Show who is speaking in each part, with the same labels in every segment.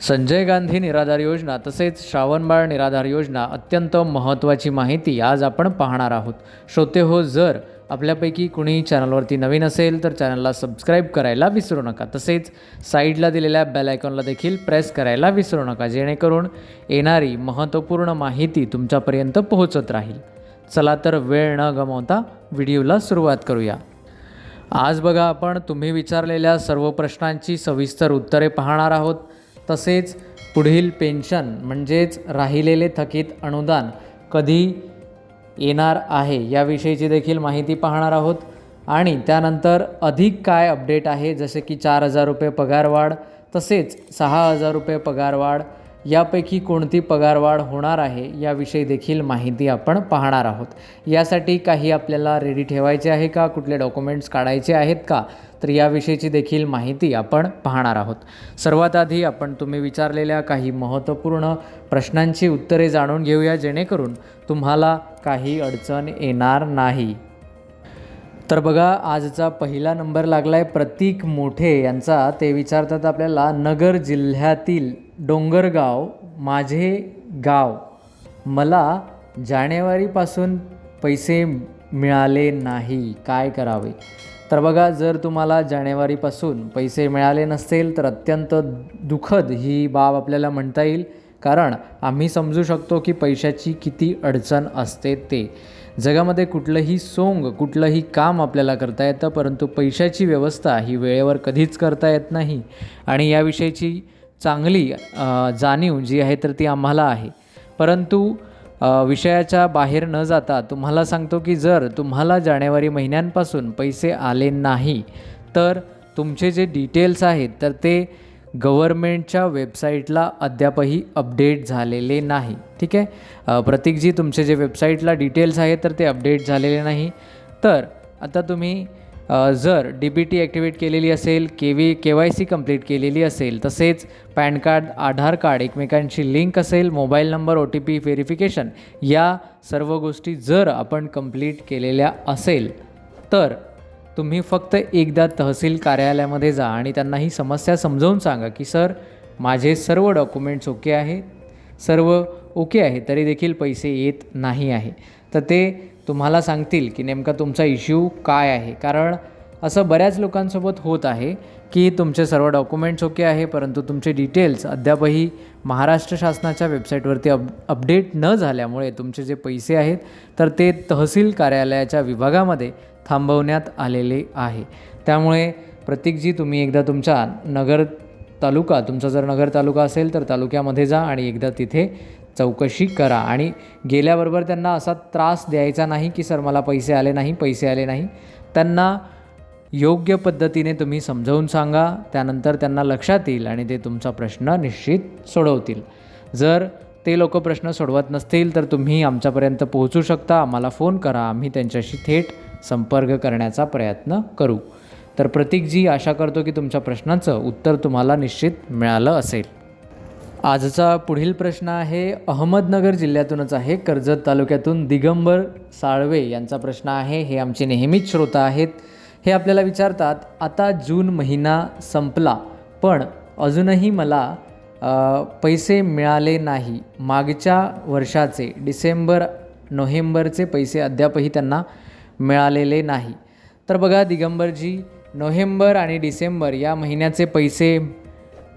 Speaker 1: संजय गांधी निराधार योजना तसेच श्रावणबाळ निराधार योजना अत्यंत महत्त्वाची माहिती आज आपण पाहणार आहोत. श्रोते हो जर आपल्यापैकी कुणी चॅनलवरती नवीन असेल तर चॅनलला सबस्क्राईब करायला विसरू नका. तसेच साईडला दिलेल्या बेल आयकॉनला देखील प्रेस करायला विसरू नका जेणेकरून येणारी महत्त्वपूर्ण माहिती तुमच्यापर्यंत पोहोचत राहील. चला तर वेळ न गमावता व्हिडिओला सुरुवात करूया. आज बघा आपण तुम्ही विचारलेल्या सर्व प्रश्नांची सविस्तर उत्तरे पाहणार आहोत. तसेच पुढील पेन्शन म्हणजेच राहिलेले थकीत अनुदान कधी येणार आहे याविषयीची देखील माहिती पाहणार आहोत. आणि त्यानंतर अधिक काय अपडेट आहे? जसे की चार हजार रुपये पगारवाढ तसेच सहा हजार रुपये पगारवाढ यापैकी कोणती पगारवाढ होणार आहे याविषयी देखील माहिती आपण पाहणार आहोत. यासाठी काही आपल्याला रेडी ठेवायचे आहे का? कुठले डॉक्युमेंट्स काढायचे आहेत का? तर याविषयीची देखील माहिती आपण पाहणार आहोत. सर्वात आधी आपण तुम्ही विचारलेल्या काही महत्त्वपूर्ण प्रश्नांची उत्तरे जाणून घेऊया जेणेकरून तुम्हाला काही अडचण येणार नाही. तर बघा आजचा पहिला नंबर लागला आहे प्रतीक मोठे यांचा. ते विचारतात आपल्याला नगर जिल्ह्यातील डोंगरगाव माझे गाव मला जानेवारीपासून पैसे मिळाले नाही काय करावे? तर बघा जर तुम्हाला जानेवारीपासून पैसे मिळाले नसतील तर अत्यंत दुःखद ही बाब आपल्याला म्हणता येईल. कारण आम्ही समजू शकतो की पैशाची किती अडचण असते ते. जगामध्ये कुठलंही सोंग कुठलंही काम आपल्याला करता येतं परंतु पैशाची व्यवस्था ही वेळेवर कधीच करता येत नाही. आणि याविषयीची चांगली जाणीव जी आहे तर ती आम्हाला आहे. परंतु विषयाच्या बाहेर न जाता तुम्हाला सांगतो की जर तुम्हाला जानेवारी महिन्यांपासून पैसे आले नाही तर तुमचे जे डिटेल्स आहेत तर ते गव्हर्मेंटच्या वेबसाईटला अद्यापही अपडेट झालेले नाही. ठीक आहे? प्रतीकजी तुमचे जे वेबसाईटला डिटेल्स आहेत तर ते अपडेट झालेले नाही. तर आता तुम्ही जर डी बी टी ॲक्टिवेट केलेली असेल K V K Y C complete केलेली असेल तसेच पॅन कार्ड आधार कार्ड एकमेकांशी लिंक असेल mobile number O T P verification या सर्व गोष्टी जर आपण कंप्लीट केलेल्या असेल तर तुम्ही फक्त एकदा तहसील कार्यालयामध्ये जा आणि त्यांना ही समस्या समजावून सांगा की सर माझे सर्व डॉक्युमेंट्स ओके आहेत. सर्व ओके आहे तरी देखील पैसे येत नाही आहे. तर ते तुम्हाला सांगतील की नेमका तुमचा इश्यू काय आहे. कारण असं बऱ्याच लोकांसोबत होत आहे की तुमचे सर्व डॉक्युमेंट्स ओके आहे परंतु तुमचे डिटेल्स अद्यापही महाराष्ट्र शासनाच्या वेबसाईटवरती अप अपडेट न झाल्यामुळे तुमचे जे पैसे आहेत तर ते तहसील कार्यालयाच्या विभागामध्ये थांबवण्यात आलेले आहे. त्यामुळे प्रतीकजी तुम्ही एकदा तुमच्या नगर तालुका तुमचा जर नगर तालुका असेल तर तालुक्यामध्ये जा आणि एकदा तिथे चौकशी करा. आणि गेल्याबरोबर त्यांना असा त्रास द्यायचा नाही की सर मला पैसे आले नाही पैसे आले नाही. त्यांना योग्य पद्धतीने तुम्ही समजावून सांगा त्यानंतर त्यांना लक्षात येईल आणि ते तुमचा प्रश्न निश्चित सोडवतील. जर ते लोक प्रश्न सोडवत नसतील तर तुम्ही आमच्यापर्यंत पोहोचू शकता. आम्हाला फोन करा आम्ही त्यांच्याशी थेट संपर्क करण्याचा प्रयत्न करू. तर प्रतीकजी आशा करतो की तुमच्या प्रश्नाचं उत्तर तुम्हाला निश्चित मिळालं असेल. आजचा पुढील प्रश्न आहे अहमदनगर जिल्ह्यातूनच आहे कर्जत तालुक्यातून दिगंबर साळवे यांचा प्रश्न आहे. हे आमचे नेहमीच श्रोता आहेत. हे आपल्याला विचारतात आता जून महिना संपला पण अजूनही मला पैसे मिळाले नाही. मागच्या वर्षाचे डिसेंबर नोव्हेंबरचे पैसे अद्यापही त्यांना मिळालेले नाही. तर बघा दिगंबरजी नोव्हेंबर आणि डिसेंबर या महिन्याचे पैसे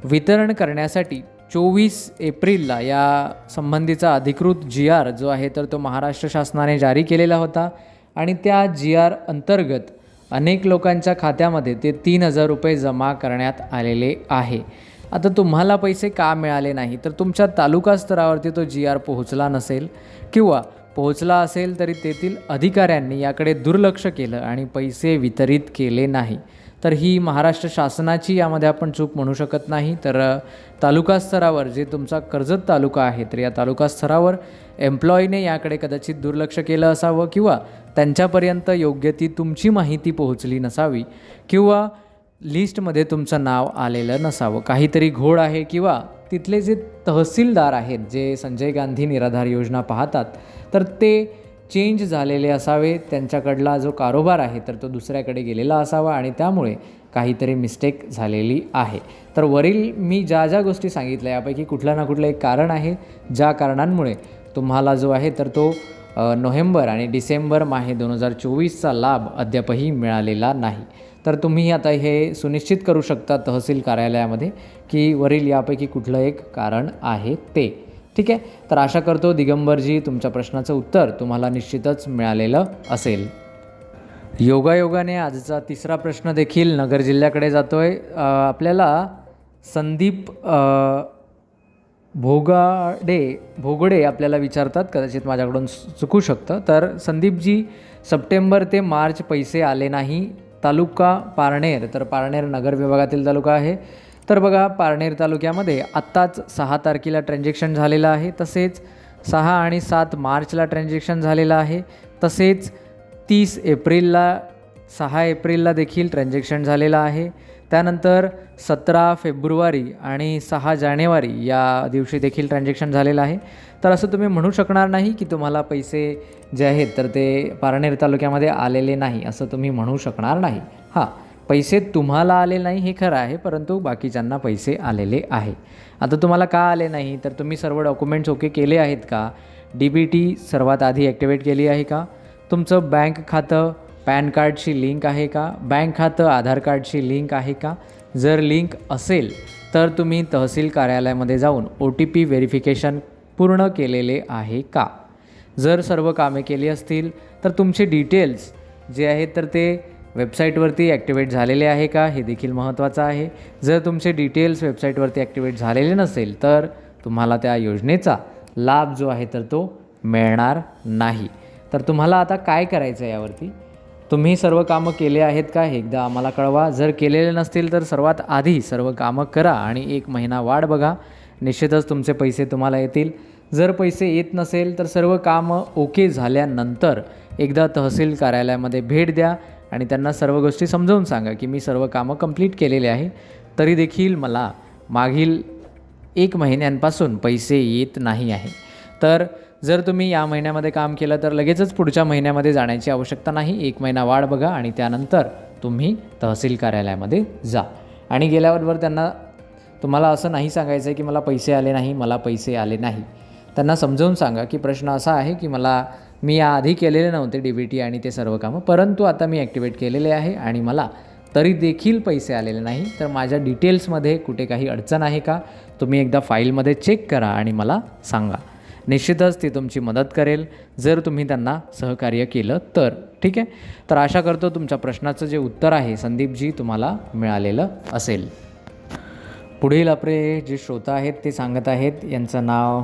Speaker 1: वितरण करण्यासाठी चोवीस एप्रिलला या संबंधीचा अधिकृत जी आर जो आहे तर तो महाराष्ट्र शासनाने जारी केलेला होता. आणि त्या जी आर अंतर्गत अनेक लोकांच्या खात्यामध्ये ते तीन हजार रुपये जमा करण्यात आलेले आहे. आता तुम्हाला पैसे का मिळाले नाही? तर तुमच्या तालुका स्तरावरती तो जी आर पोहोचला नसेल किंवा पोहोचला असेल तरी तेथील अधिकाऱ्यांनी याकडे दुर्लक्ष केलं आणि पैसे वितरित केले नाही. तर ही महाराष्ट्र शासनाची यामध्ये आपण चूक म्हणू शकत नाही. तर तालुका स्तरावर जे तुमचा कर्जत तालुका आहे तर या तालुका स्तरावर एम्प्लॉईने याकडे कदाचित दुर्लक्ष केलं असावं किंवा त्यांच्यापर्यंत योग्य ती तुमची माहिती पोहोचली नसावी किंवा लिस्टमध्ये तुमचं नाव आलेलं नसावं. काहीतरी घोड आहे किंवा तिथले जे तहसीलदार आहेत जे संजय गांधी निराधार योजना पाहतात तर ते चेंज झालेले असावे त्यांच्याकडला जो कारोबार आहे तर तो दुसऱ्याकडे गेलेला असावा आणि त्यामुळे काहीतरी मिस्टेक झालेली आहे. तर वरील मी ज्या ज्या गोष्टी सांगितल्या यापैकी कुठलं ना कुठलं एक कारण आहे ज्या कारणांमुळे तुम्हाला जो आहे तर तो नोव्हेंबर आणि डिसेंबर माहे दोन हजार चोवीसचा लाभ अद्यापही मिळालेला नाही. तर तुम्ही आता हे सुनिश्चित करू शकता तहसील कार्यालयामध्ये की वरील यापैकी कुठलं एक कारण आहे ते. ठीक आहे? तर आशा करतो दिगंबरजी तुमच्या प्रश्नाचं उत्तर तुम्हाला निश्चितच मिळालेलं असेल. योगायोगाने आजचा तिसरा प्रश्न देखील नगर जिल्ह्याकडे जातो आहे आपल्याला संदीप भोगाडे भोगडे आपल्याला विचारतात कदाचित माझ्याकडून चुकू शकतं. तर संदीपजी सप्टेंबर ते मार्च पैसे आले नाही. तालुका पारनेर तर पारनेर नगर विभागातील तालुका आहे. तर बघा पारनेर तालुक्यामध्ये आत्ताच सहा तारखेला ट्रान्झॅक्शन झालेलं आहे. तसेच सहा आणि सात मार्चला ट्रान्झॅक्शन झालेलं आहे. तसेच तीस एप्रिलला सहा एप्रिलला देखील ट्रान्झॅक्शन झालेलं आहे. त्यानंतर सतरा फेब्रुवारी आणि सहा जानेवारी या दिवशी देखील ट्रान्झॅक्शन झालेलं आहे. तर असं तुम्ही म्हणू शकणार नाही की तुम्हाला पैसे जे आहेत तर ते पारनेर तालुक्यामध्ये आलेले नाही असं तुम्ही म्हणू शकणार नाही. हां. पैसे तुम्हाला आले नाही हे खरं आहे परंतु बाकीच्यांना पैसे आलेले आहे. आता तुम्हाला का आले नाही? तर तुम्ही सर्व डॉक्युमेंट्स ओके केले आहेत का? डी बी टी सर्वात आधी ॲक्टिवेट केली आहे का? तुमचं बँक खातं पॅन कार्डशी लिंक आहे का? बँक खातं आधार कार्डशी लिंक आहे का? जर लिंक असेल तर तुम्ही तहसील कार्यालयामध्ये जाऊन ओ टी पी व्हेरिफिकेशन पूर्ण केलेले आहे का? जर सर्व कामे केली असतील तर तुमचे डिटेल्स जे आहेत तर ते वेबसाईटवरती ॲक्टिवेट झालेले आहे का? हे देखील महत्त्वाचं आहे. जर तुमचे डिटेल्स वेबसाईटवरती ॲक्टिवेट झालेले नसेल तर तुम्हाला त्या योजनेचा लाभ जो आहे तर तो मिळणार नाही. तर तुम्हाला आता काय करायचं आहे यावरती? तुम्ही सर्व कामं केले आहेत का? हे एकदा आम्हाला कळवा. जर केलेले नसतील तर सर्वात आधी सर्व कामं करा आणि एक महिना वाढ बघा. निश्चितच तुमचे पैसे तुम्हाला येतील. जर पैसे येत नसेल तर सर्व कामं ओके झाल्यानंतर एकदा तहसील कार्यालयामध्ये भेट द्या. आणि त्यांना सर्व गोष्टी समजावून सांगा की मी सर्व कामं कंप्लीट केलेले आहे. तरी देखील मला मागील एक महिन्यांपासून पैसे येत नाही आहे. तर जर तुम्ही या महिन्यामध्ये काम केलं तर लगेचच पुढच्या महिन्यामध्ये जाण्याची आवश्यकता नाही. एक महिना वाढ बघा आणि त्यानंतर तुम्ही तहसील कार्यालयामध्ये जा. आणि गेल्याबरोबर त्यांना तुम्हाला असं नाही सांगायचं आहे की मला पैसे आले नाही मला पैसे आले नाही. त्यांना समजावून सांगा की प्रश्न असा आहे की मला मी याआधी केलेले नव्हते डी बी टी आणि ते सर्व कामं परंतु आता मी ॲक्टिवेट केलेले आहे आणि मला तरी देखील पैसे आलेले नाही. तर माझ्या डिटेल्समध्ये कुठे काही अडचण आहे का तुम्ही एकदा फाईलमध्ये चेक करा आणि मला सांगा. निश्चितच ती तुमची मदत करेल जर तुम्ही त्यांना सहकार्य केलं तर. ठीक आहे? तर आशा करतो तुमच्या प्रश्नाचं जे उत्तर आहे संदीपजी तुम्हाला मिळालेलं असेल. पुढील आपले जे श्रोता आहेत ते सांगत आहेत यांचं नाव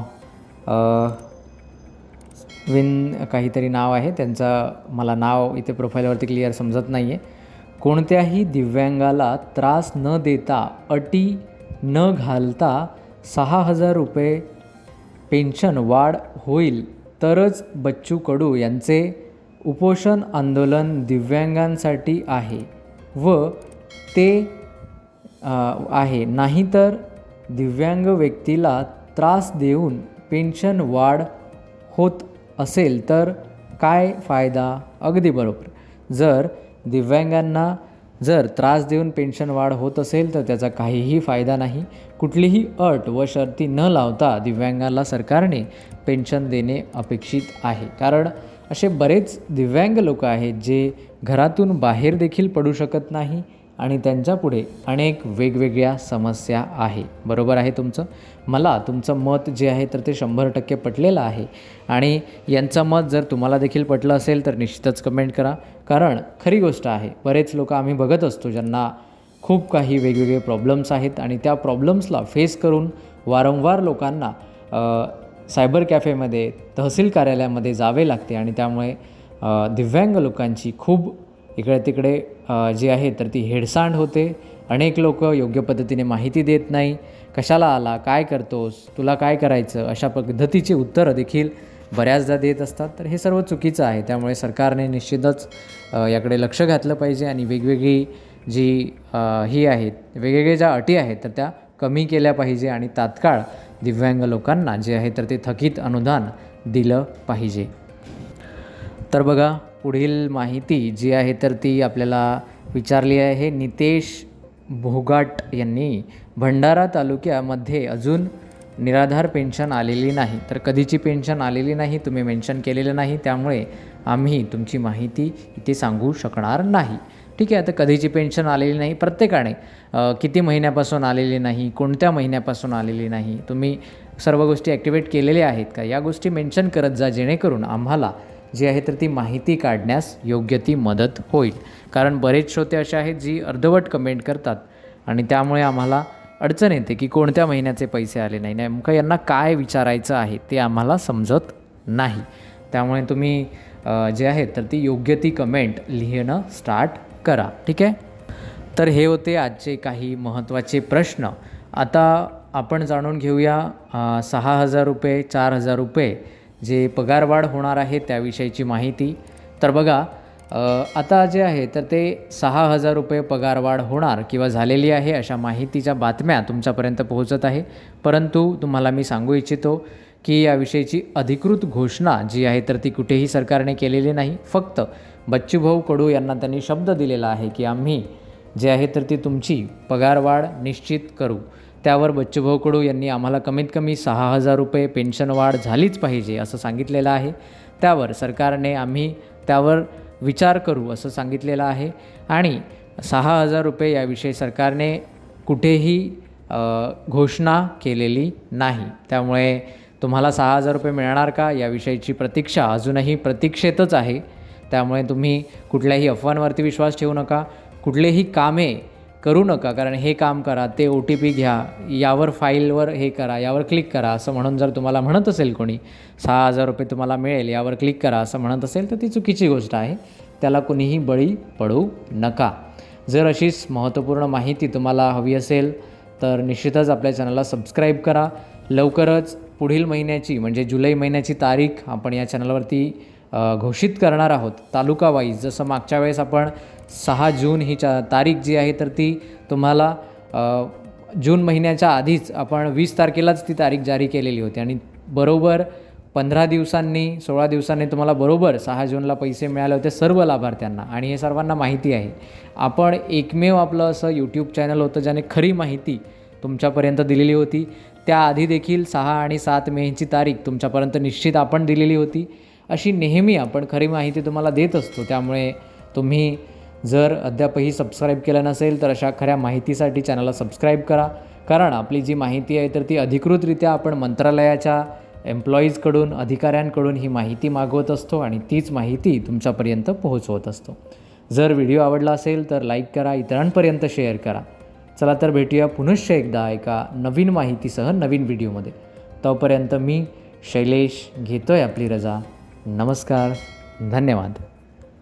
Speaker 1: विन काहीतरी नाव आहे. त्यांचा मला नाव इथे प्रोफाईलवरती क्लिअर समजत नाही आहे कोणत्याही दिव्यांगाला त्रास न देता अटी न घालता सहा हजार रुपये पेन्शन वाढ होईल. तरच बच्चू कडू यांचे उपोषण आंदोलन दिव्यांगांसाठी आहे. व ते आहे. नाहीतर दिव्यांग व्यक्तीला त्रास देऊन पेन्शन वाढ होत असेल तर काय फायदा? अगदी बरोबर. जर दिव्यांगांना जर त्रास देऊन पेन्शन वाढ होत असेल तर त्याचा काहीही फायदा नाही. कुठलीही अट व शर्ती न लावता दिव्यांगाला सरकारने पेन्शन देणे अपेक्षित आहे. कारण असे बरेच दिव्यांग लोक आहेत जे घरातून बाहेर देखील पडू शकत नाही. आणि त्यांच्यापुढे अनेक वेगवेगळ्या समस्या आहे. बरोबर आहे तुमचं? मला तुमचं मत जे आहे तर ते शंभर टक्के पटलेलं आहे. आणि यांचं मत जर तुम्हाला देखील पटलं असेल तर निश्चितच कमेंट करा. कारण खरी गोष्ट आहे बरेच लोक आम्ही बघत असतो ज्यांना खूप काही वेगवेगळे प्रॉब्लेम्स आहेत आणि त्या प्रॉब्लेम्सला फेस करून वारंवार लोकांना सायबर कॅफेमध्ये तहसील कार्यालयामध्ये जावे लागते आणि त्यामुळे दिव्यांग लोकांची खूप इकडे तिकडे जे जी आहे तर ती हेडसांड होते. अनेक लोक योग्य पद्धतीने माहिती देत नाही. कशाला आला? काय करतोस? तुला काय करायचं? अशा पद्धतीची उत्तरं देखील बऱ्याचदा देत असतात. तर हे सर्व चुकीचं आहे. त्यामुळे सरकारने निश्चितच याकडे लक्ष घातलं पाहिजे आणि वेगवेगळी जी ही आहेत वेगवेगळ्या ज्या अटी आहेत तर त्या कमी केल्या पाहिजे आणि तात्काळ दिव्यांग लोकांना जे आहे तर ते थकीत अनुदान दिलं पाहिजे. तर बघा पुढील माहिती जी आहे तर ती आपल्याला विचारली आहे. नितेश भोगाट यांनी भंडारा तालुक्यामध्ये अजून निराधार पेन्शन आलेली नाही. तर कधीची पेन्शन आलेली नाही तुम्ही मेन्शन केलेलं नाही त्यामुळे आम्ही तुमची माहिती इथे सांगू शकणार नाही. ठीक आहे आता कधीची पेन्शन आलेली नाही? प्रत्येकाने किती महिन्यापासून आलेली नाही कोणत्या महिन्यापासून आलेली नाही? तुम्ही सर्व गोष्टी ॲक्टिवेट केलेल्या आहेत का? या गोष्टी मेन्शन करत जा जेणेकरून आम्हाला जी आहे तर ती माहिती काढण्यास योग्य ती मदत होईल. कारण बरेच श्रोते असे आहेत जी अर्धवट कमेंट करतात आणि त्यामुळे आम्हाला अडचण येते की कोणत्या महिन्याचे पैसे आले नाही. नेमकं यांना काय विचारायचं आहे ते आम्हाला समजत नाही. त्यामुळे तुम्ही जे आहे तर ती योग्य ती कमेंट लिहिणं स्टार्ट करा. ठीक आहे? तर हे होते आजचे काही महत्त्वाचे प्रश्न. आता आपण जाणून घेऊया सहा हजार रुपये चार हजार रुपये जे पगारवाढ होणार आहे त्याविषयीची माहिती. तर बघा आता जे आहे तर ते सहा हजार रुपये पगारवाढ होणार किंवा झालेली आहे अशा माहितीच्या बातम्या तुमच्यापर्यंत पोहोचत आहे. परंतु तुम्हाला मी सांगू इच्छितो की याविषयीची अधिकृत घोषणा जी आहे तर ती कुठेही सरकारने केलेली नाही. फक्त बच्चूभाऊ कडू यांना त्यांनी शब्द दिलेला आहे की आम्ही जे आहे तर ती तुमची पगारवाढ निश्चित करू. त्यावर बच्चूभाऊ कडू यांनी आम्हाला कमीत कमी सहा हजार रुपये पेन्शन वाढ झालीच पाहिजे असं सांगितलेलं आहे. त्यावर सरकारने आम्ही त्यावर विचार करू असं सांगितलेलं आहे. आणि सहा हजार रुपये याविषयी सरकारने कुठेही घोषणा केलेली नाही. त्यामुळे तुम्हाला सहा हजार रुपये मिळणार का याविषयीची प्रतीक्षा अजूनही प्रतीक्षेतच आहे. त्यामुळे तुम्ही कुठल्याही अफवांवरती विश्वास ठेवू नका. कुठलेही कामे करू नका कारण हे काम करा ते ओ टी पी घ्या यावर फाईलवर हे करा यावर क्लिक करा असं म्हणून जर तुम्हाला म्हणत असेल कोणी सहा हजार रुपये तुम्हाला मिळेल यावर क्लिक करा असं म्हणत असेल तर ती चुकीची गोष्ट आहे. त्याला कुणीही बळी पडू नका. जर अशीच महत्त्वपूर्ण माहिती तुम्हाला हवी असेल तर निश्चितच आपल्या चॅनलला सबस्क्राईब करा. लवकरच पुढील महिन्याची म्हणजे जुलै महिन्याची तारीख आपण या चॅनलवरती घोषित करणार आहोत तालुका वाईज जसं मागच्या वेळेस आपण सहा जून ही चा तारीख जी आहे तर ती तुम्हाला जून महिन्याच्या आधीच आपण वीस तारखेलाच ती तारीख जारी केलेली होती. आणि बरोबर पंधरा दिवसांनी सोळा दिवसांनी तुम्हाला बरोबर सहा जूनला पैसे मिळाले होते सर्व लाभार्थ्यांना. आणि हे सर्वांना माहिती आहे. आपण एकमेव आपलं असं यूट्यूब चॅनल होतं ज्याने खरी माहिती तुमच्यापर्यंत दिलेली होती. त्याआधी देखील सहा आणि सात मेची तारीख तुमच्यापर्यंत निश्चित आपण दिलेली होती. अशी नेहमी आपण खरी माहिती तुम्हाला देत असतो. त्यामुळे तुम्ही जर अद्यापही सबस्क्राईब केलं नसेल तर अशा खऱ्या माहितीसाठी चॅनलला सबस्क्राईब करा. कारण आपली जी माहिती आहे तर ती अधिकृतरित्या आपण मंत्रालयाच्या एम्प्लॉईजकडून अधिकाऱ्यांकडून ही माहिती मागवत असतो आणि तीच माहिती तुमच्यापर्यंत पोहोचवत असतो. जर व्हिडिओ आवडला असेल तर लाईक करा इतरांपर्यंत शेअर करा. चला तर भेटूया पुनश्च एकदा एका नवीन माहितीसह नवीन व्हिडिओमध्ये तोपर्यंत मी शैलेश घेतो आहे आपली रजा. नमस्कार धन्यवाद.